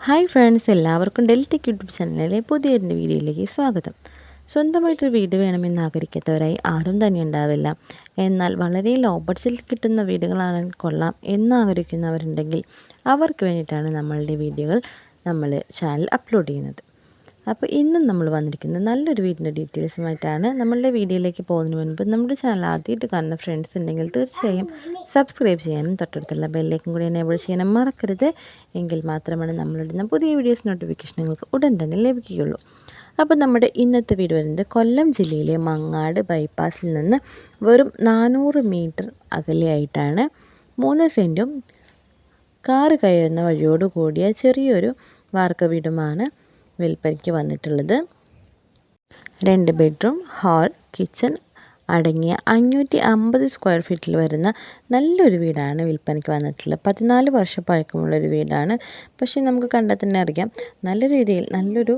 Hi friends എല്ലാവർക്കും ഡെൽറ്റിക് YouTube ചാനലിലെ പുതിയൊരു വീഡിയോയിലേക്ക് സ്വാഗതം. സ്വന്തമായിട്ടൊരു വീട് വേണമെന്ന് ആഗ്രഹിക്കാത്തവരായി ആരും തന്നെ ഉണ്ടാവില്ല. എന്നാൽ വളരെ ലോ ബഡ്ജറ്റിൽ കിട്ടുന്ന വീടുകളാണ് കൊള്ളാം എന്ന് ആഗ്രഹിക്കുന്നവരുണ്ടെങ്കിൽ അവർക്ക് വേണ്ടിയിട്ടാണ് നമ്മളുടെ വീഡിയോകൾ നമ്മൾ ചാനൽ അപ്ലോഡ് ചെയ്യുന്നത്. അപ്പോൾ ഇന്നും നമ്മൾ വന്നിരിക്കുന്നത് നല്ലൊരു വീടിന്റെ ഡീറ്റെയിൽസുമായിട്ടാണ്. നമ്മളുടെ വീഡിയോയിലേക്ക് പോകുന്നതിന് മുൻപ് നമ്മുടെ ചാനൽ ആദ്യമായിട്ട് കാണുന്ന ഫ്രണ്ട്സ് ഉണ്ടെങ്കിൽ തീർച്ചയായും സബ്സ്ക്രൈബ് ചെയ്യാനും തൊട്ടടുത്തുള്ള ബെല്ലേക്കും കൂടി എനേബിൾ ചെയ്യാനും മറക്കരുത്. എങ്കിൽ മാത്രമാണ് നമ്മളിടുന്ന പുതിയ വീഡിയോസ് നോട്ടിഫിക്കേഷൻ നിങ്ങൾക്ക് ഉടൻ തന്നെ ലഭിക്കുകയുള്ളൂ. അപ്പോൾ നമ്മുടെ ഇന്നത്തെ വീട് വരുന്നത് കൊല്ലം ജില്ലയിലെ മങ്ങാട് ബൈപ്പാസിൽ നിന്ന് വെറും നാനൂറ് മീറ്റർ അകലെയായിട്ടാണ് മൂന്ന് സെന്റും കാറ് കയറുന്ന വഴിയോട് കൂടിയ ചെറിയൊരു വാർക്ക വീടുമാണ്. വിൽപ്പനയ്ക്ക് വന്നിട്ടുള്ളത്. രണ്ട് ബെഡ്റൂം ഹാൾ കിച്ചൺ അടങ്ങിയ അഞ്ഞൂറ്റി അമ്പത് സ്ക്വയർ ഫീറ്റിൽ വരുന്ന നല്ലൊരു വീടാണ് വിൽപ്പനയ്ക്ക് വന്നിട്ടുള്ളത്. പതിനാല് വർഷം പഴക്കമുള്ളൊരു വീടാണ്. പക്ഷേ നമുക്ക് കണ്ടാൽ തന്നെ അറിയാം നല്ല രീതിയിൽ നല്ലൊരു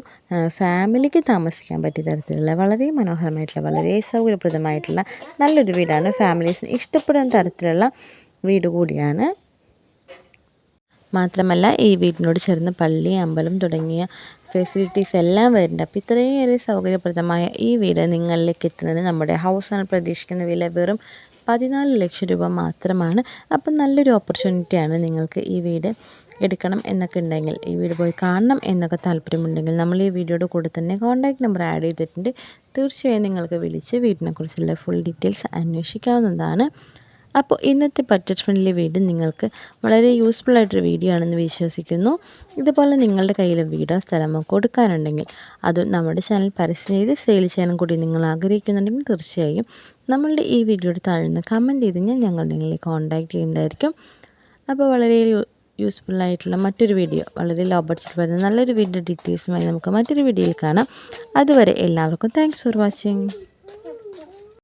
ഫാമിലിക്ക് താമസിക്കാൻ പറ്റിയ തരത്തിലുള്ള വളരെ മനോഹരമായിട്ടുള്ള വളരെ സൗകര്യപ്രദമായിട്ടുള്ള നല്ലൊരു വീടാണ് ഫാമിലീസിന് ഇഷ്ടപ്പെടുന്ന തരത്തിലുള്ള വീട് കൂടിയാണ്. മാത്രമല്ല ഈ വീടിനോട് ചേർന്ന് പള്ളി അമ്പലം തുടങ്ങിയ ഫെസിലിറ്റീസ് എല്ലാം വരുന്നുണ്ട്. അപ്പോൾ ഇത്രയേറെ സൗകര്യപ്രദമായ ഈ വീട് നിങ്ങളിലേക്ക് എത്തുന്നത് നമ്മുടെ ഹൗസ് ആണ് പ്രതീക്ഷിക്കുന്ന വില വെറും പതിനാല് ലക്ഷം രൂപ മാത്രമാണ്. അപ്പം നല്ലൊരു ഓപ്പർച്യൂണിറ്റിയാണ് നിങ്ങൾക്ക് ഈ വീട് എടുക്കണം എന്നൊക്കെ ഉണ്ടെങ്കിൽ ഈ വീട് പോയി കാണണം എന്നൊക്കെ താല്പര്യമുണ്ടെങ്കിൽ നമ്മൾ ഈ വീഡിയോയുടെ കൂടെ തന്നെ കോൺടാക്റ്റ് നമ്പർ ആഡ് ചെയ്തിട്ടുണ്ട്. തീർച്ചയായും നിങ്ങൾക്ക് വിളിച്ച് വീടിനെക്കുറിച്ചുള്ള ഫുൾ ഡീറ്റെയിൽസ് അന്വേഷിക്കാവുന്നതാണ്. അപ്പോൾ ഇന്നത്തെ ബഡ്ജറ്റ് ഫ്രണ്ട്ലി വീഡിയോ നിങ്ങൾക്ക് വളരെ യൂസ്ഫുൾ ആയിട്ടൊരു വീഡിയോ ആണെന്ന് വിശ്വസിക്കുന്നു. ഇതുപോലെ നിങ്ങളുടെ കയ്യിൽ വീടോ സ്ഥലമോ കൊടുക്കാനുണ്ടെങ്കിൽ അത് നമ്മുടെ ചാനൽ പരസ്യം ചെയ്ത് സെയിൽ ചെയ്യാനും കൂടി നിങ്ങൾ ആഗ്രഹിക്കുന്നുണ്ടെങ്കിൽ തീർച്ചയായും നമ്മളുടെ ഈ വീഡിയോയുടെ താഴ്ന്ന് കമന്റ് ചെയ്ത് ഞാൻ ഞങ്ങൾ നിങ്ങളെ കോൺടാക്റ്റ് ചെയ്യുന്നതായിരിക്കും. അപ്പോൾ വളരെ യൂസ്ഫുൾ ആയിട്ടുള്ള മറ്റൊരു വീഡിയോ വളരെ ലോ ബഡ്ജറ്റ് വരുന്ന നല്ലൊരു വീഡിയോ ഡീറ്റെയിൽസുമായി നമുക്ക് മറ്റൊരു വീഡിയോയിൽ കാണാം. അതുവരെ എല്ലാവർക്കും താങ്ക്സ് ഫോർ വാച്ചിങ്